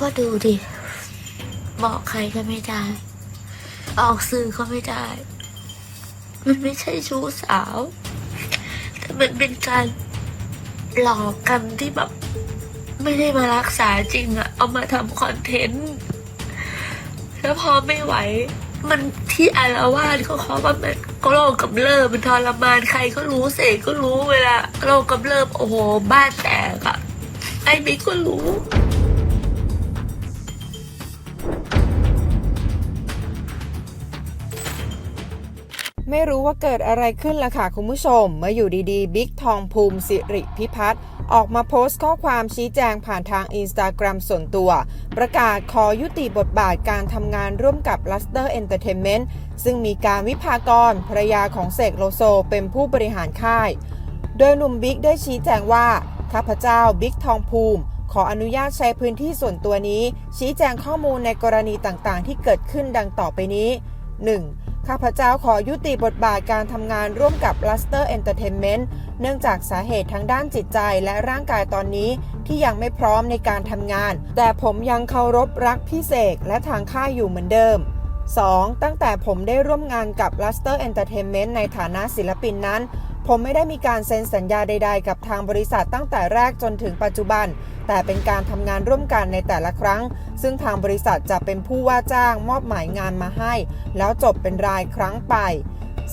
ก็ดูดิ บอกใครก็ไม่ได้ ออกสื่อก็ไม่ได้ มันไม่ใช่ชู้สาว แต่มันเป็นการหลอกกันที่แบบ ไม่ได้มารักษาจริงอะเอามาทำคอนเทนต์ แล้วพอไม่ไหว มันที่อารวาสก็เพราะว่ามันโรคกำเริบมันทรมานใครก็รู้เสกก็รู้เวลาโรคกำเริบโอ้โหบ้านแตกอะไอ้บิ๊กก็รู้ ไม่รู้ว่าเกิดอะไรขึ้นล่ะค่ะคุณผู้ชม เมื่ออยู่ดีๆ บิ๊กทองภูมิสิริพิพัฒน์ออกมาโพสต์ข้อความชี้แจงผ่านทางอินสตาแกรมส่วนตัว ประกาศขอยุติบทบาทการทำงานร่วมกับ Luster Entertainment ซึ่งมีการวิพากรภรรยาของเสกโลโซเป็นผู้บริหารค่าย โดยหนุ่มบิ๊กได้ชี้แจงว่า ข้าพเจ้าบิ๊กทองภูมิขออนุญาตใช้พื้นที่ส่วนตัวนี้ ชี้แจงข้อมูลในกรณีต่างๆ ที่เกิดขึ้นดังต่อไปนี้ 1. ข้าพเจ้าขอยุติบทบาทการทำงานร่วมกับ Luster Entertainment เนื่องจากสาเหตุทางด้านจิตใจและร่างกายตอนนี้ที่ยังไม่พร้อมในการทำงาน แต่ผมยังเคารพรักพี่เสกและทางค่ายอยู่เหมือนเดิม 2. ตั้งแต่ผมได้ร่วมงานกับ Luster Entertainment ในฐานะศิลปินนั้น ผมไม่ได้มีการเซ็นสัญญาใด ๆ กับทางบริษัทตั้งแต่แรกจนถึงปัจจุบัน แต่เป็นการทำงานร่วมกันในแต่ละครั้ง ซึ่งทางบริษัทจะเป็นผู้ว่าจ้างมอบหมายงานมาให้ แล้วจบเป็นรายครั้งไป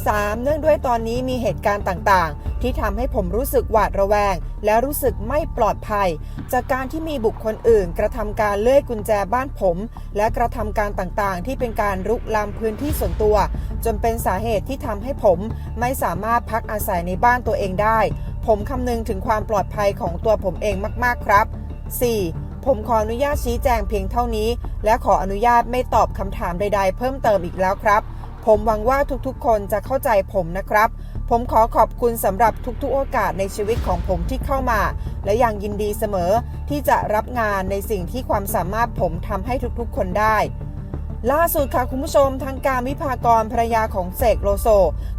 3. เนื่องด้วยตอนนี้มีเหตุการณ์ต่างๆ ที่ทำให้ผมรู้สึกหวาดระแวง และรู้สึกไม่ปลอดภัย จากการที่มีบุคคลอื่น กระทำการเลื่อยกุญแจบ้านผม และกระทำการต่างๆ ที่เป็นการรุกล้ำพื้นที่ส่วนตัว จนเป็นสาเหตุที่ทำให้ผมไม่สามารถพักอาศัยในบ้านตัวเองได้ ผมคำนึงถึงความปลอดภัยของตัวผมเองมากๆครับ 4. ผมขออนุญาตชี้แจงเพียงเท่านี้ และขออนุญาตไม่ตอบคำถามใด ๆ เพิ่มเติมอีกแล้วครับ ผมหวังว่าทุกๆ คนจะเข้าใจผมนะครับ ผมขอขอบคุณสำหรับทุกๆ โอกาสในชีวิตของผมที่เข้ามา และยังยินดีเสมอที่จะรับงานในสิ่งที่ความสามารถผมทำให้ทุกๆ คนได้ล่าสุดค่ะคุณผู้ชมทางการวิภากรภรรยาของเสกโลโซ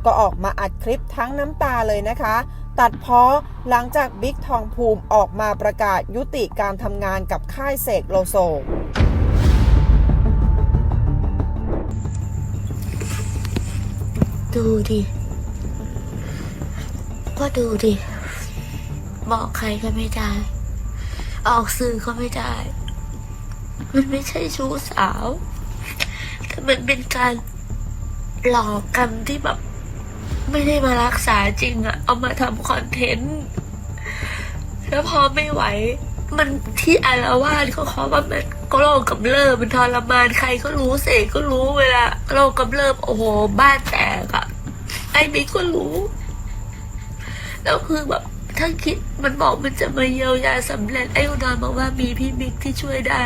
ก็ออกมาอัดคลิปทั้งน้ำตาเลยนะคะ ตัดเพ้อหลังจากบิ๊กทองภูมิออกมาประกาศยุติการทำงานกับค่ายเสกโลโซ ดูดิ ก็ดูดิ บอกใครก็ไม่ได้ ออกสื่อก็ไม่ได้ มันไม่ใช่ชู้สาว แต่มันเป็นการหลอกกันที่แบบ ไม่ได้มารักษาจริงอะเอามาทำคอนเทนต์ แล้วพอไม่ไหว มันที่อารวาสก็เพราว่ามัน โรคกำเริบมันทรมานใครก็รู้เสกก็รู้เวลาโรคกำเริบโอ้โหบ้านแตกอะไอ้บิ๊กก็รู้แล้วคือแบบถ้าคิดมันบอกมันจะมาเยียวยาสำเร็จไอ้อุดรบอกว่ามีพี่บิ๊กที่ช่วยได้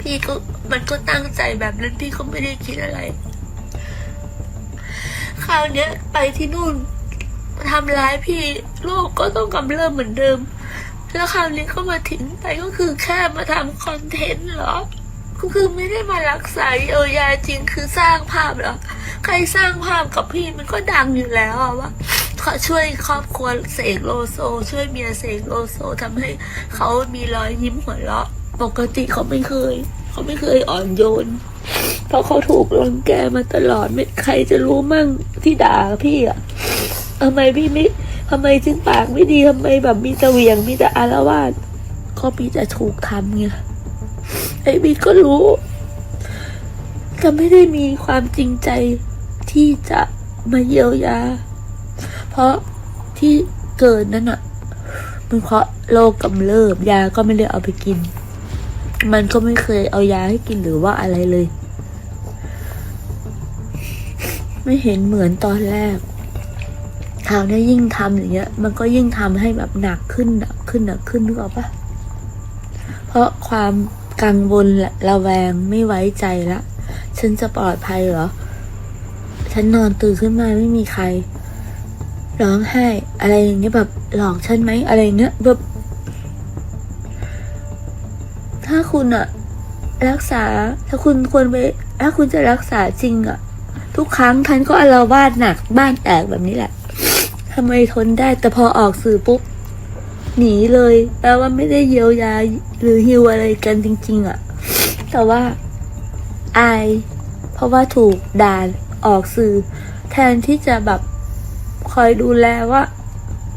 พี่ก็มันก็ตั้งใจแบบนั้นพี่ก็ไม่ได้คิดอะไร คราวเนี้ยไปที่นู่นทำร้ายพี่โรคก็ต้องกำเริบเหมือนเดิม แล้วคราวนี้ก็มาทิ้งไปก็คือแค่มาทำคอนเทนต์เหรอก็คือไม่ได้มารักษาเยียวยาจริงคือสร้างภาพเหรอใครสร้างภาพกับพี่มันก็ดังอยู่แล้วอะว่าเขาช่วยครอบครัวเสกโลโซ ช่วยเมียเสกโลโซทำให้เขามีรอยยิ้มหัวเราะปกติเขาไม่เคย เขาไม่เคยอ่อนโยน เพราะเขาถูกรังแกมาตลอดไม่ใครจะรู้มั่งที่ด่าพี่อะทำไมพี่ไม่ ทำไมจึงปากไม่ดีทำไมแบบมีแต่เหวียงมีแต่อารวาสก็พี่จะถูกทำไงไอ้บิ๊กก็รู้จะไม่ได้มีความจริงใจที่จะมาเยียวยา เพราะที่เกิดนั่นอะมันเพราะโรคกำเริบยาก็ไม่ได้เอาไปกิน มันก็ไม่เคยเอายาให้กินหรือว่าอะไรเลย ไม่เห็นเหมือนตอนแรก คราวนี้ยิ่งทำอย่างเงี้ย มันก็ยิ่งทำให้แบบหนักขึ้นหนักขึ้นหนักขึ้นนึกออกปะเพราะความกังวลและระแวงไม่ไว้ใจละ ฉันจะปลอดภัยเหรอ ฉันนอนตื่นขึ้นมาไม่มีใคร ร้องไห้ อะไรอย่างเงี้ยแบบหลอกฉันไหมอะไรเงี้ยแบบถ้าคุณอะรักษา ถ้าคุณควรไปถ้าคุณจะรักษาจริงอะทุกครั้งท่านก็อาละวาดหนักบ้านแตกแบบนี้แหละ ทำไมทนได้แต่พอออกสื่อปุ๊บ หนีเลย แปลว่าไม่ได้เยียวยาหรือฮิวอะไรกันจริง ๆอะแต่ว่า อาย เพราะว่าถูกด่าออกสื่อ แทนที่จะแบบคอยดูแลว่า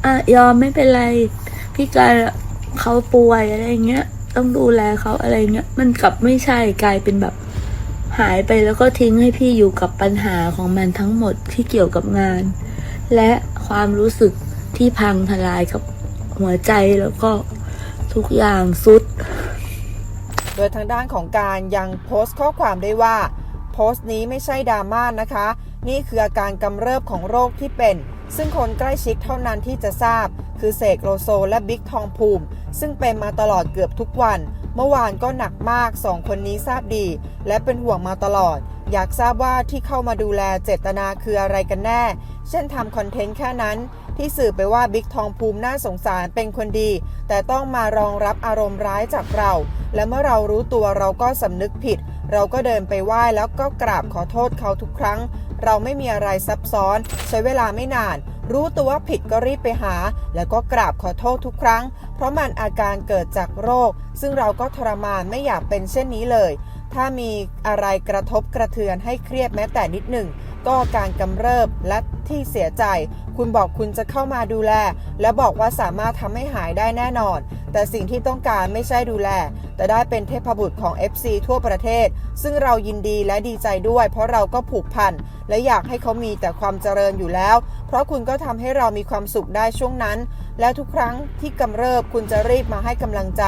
อะยอมไม่เป็นไร พี่การเขาป่วยอะไรเงี้ย ต้องดูแลเขาอะไรเงี้ย มันกลับไม่ใช่กลายเป็นแบบหายไปแล้วก็ทิ้งให้พี่อยู่กับปัญหาของมันทั้งหมดที่เกี่ยวกับงาน และความรู้สึกที่พังทลายกับหัวใจแล้วก็ทุกอย่างสุด โดยทางด้านของการยังโพสต์ข้อความได้ว่า โพสต์นี้ไม่ใช่ดราม่านะคะ นี่คืออาการกำเริบของโรคที่เป็น ซึ่งคนใกล้ชิดเท่านั้นที่จะทราบ คือเสกโลโซและบิ๊กทองภูมิ ซึ่งเป็นมาตลอดเกือบทุกวัน เมื่อวานก็หนักมากสองคนนี้ทราบดี และเป็นห่วงมาตลอด อยากทราบว่าที่เข้ามาดูแลเจตนาคืออะไรกันแน่ เช่นทำคอนเทนต์แค่นั้น ที่สื่อไปว่าบิ๊กทองภูมิน่าสงสารเป็นคนดี แต่ต้องมารองรับอารมณ์ร้ายจากเรา และเมื่อเรารู้ตัวเราก็สำนึกผิด เราก็เดินไปไหว้แล้วก็กราบขอโทษเขาทุกครั้ง เราไม่มีอะไรซับซ้อน ใช้เวลาไม่นาน รู้ตัวว่าผิดก็รีบไปหา แล้วก็กราบขอโทษทุกครั้ง เพราะมันอาการเกิดจากโรค ซึ่งเราก็ทรมานไม่อยากเป็นเช่นนี้เลย ถ้ามีอะไรกระทบกระเทือนให้เครียดแม้แต่นิดหนึ่ง ก็การกำเริบและที่เสียใจ คุณบอกคุณจะเข้ามาดูแล และบอกว่าสามารถทำให้หายได้แน่นอน แต่สิ่งที่ต้องการไม่ใช่ดูแล แต่ได้เป็นเทพบุตรของ FC ทั่วประเทศ ซึ่งเรายินดีและดีใจด้วย เพราะเราก็ผูกพันและอยากให้เขามีแต่ความเจริญอยู่แล้ว เพราะคุณก็ทำให้เรามีความสุขได้ช่วงนั้น และทุกครั้งที่กำเริบคุณจะรีบมาให้กำลังใจ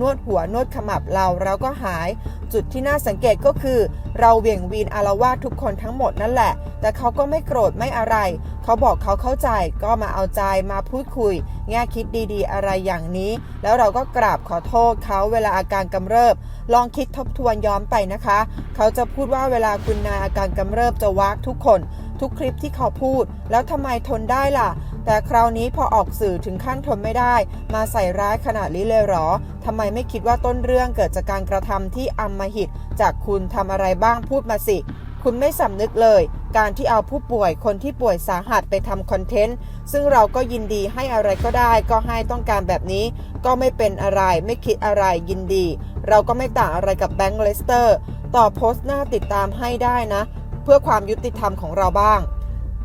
นวดหัวนวดขมับเราเราก็หาย จุดที่น่าสังเกตก็คือ เราเหวี่ยงวีนอารวาสทุกคนทั้งหมดนั่นแหละ แต่เขาก็ไม่โกรธไม่อะไร เขาบอกเขาเข้าใจก็มาเอาใจมาพูดคุย แง่คิดดีๆ อะไรอย่างนี้ แล้วเราก็กราบขอโทษเขาเวลาอาการกำเริบ ลองคิดทบทวนย้อนไปนะคะ เขาจะพูดว่าเวลาคุณนายอาการกำเริบจะวักทุกคน ทุกคลิปที่เขาพูด แล้วทำไมทนได้ล่ะ แต่คราวนี้พอออกสื่อถึงขั้นทนไม่ได้ มาใส่ร้ายขนาดนี้เลยหรอทำไมไม่คิดว่าต้นเรื่องเกิดจากการกระทำที่อำมหิต จากคุณทำอะไรบ้างพูดมาสิ คุณไม่สำนึกเลย การที่เอาผู้ป่วยคนที่ป่วยสาหัสไปทำคอนเทนต์ ซึ่งเราก็ยินดีให้อะไรก็ได้ ก็ให้ต้องการแบบนี้ ก็ไม่เป็นอะไรไม่คิดอะไรยินดี เราก็ไม่ต่างอะไรกับแบงค์เลสเตอร์ต่อโพสต์หน้าติดตามให้ได้นะ เพื่อความยุติธรรมของเราบ้าง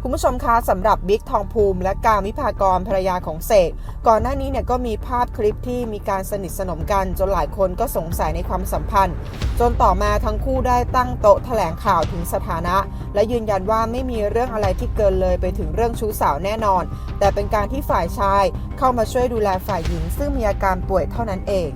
คุณผู้ชมคะสำหรับบิ๊กทองภูมิและการวิภากรภรรยาของเสกก่อนหน้านี้เนี่ยก็มีภาพคลิปที่มีการสนิทสนมกัน จนหลายคนก็สงสัยในความสัมพันธ์ จนต่อมาทั้งคู่ได้ตั้งโต๊ะแถลงข่าวถึงสถานะ และยืนยันว่าไม่มีเรื่องอะไรที่เกินเลยไปถึงเรื่องชู้สาวแน่นอน แต่เป็นการที่ฝ่ายชายเข้ามาช่วยดูแลฝ่ายหญิง ซึ่งมีอาการป่วยเท่านั้นเอง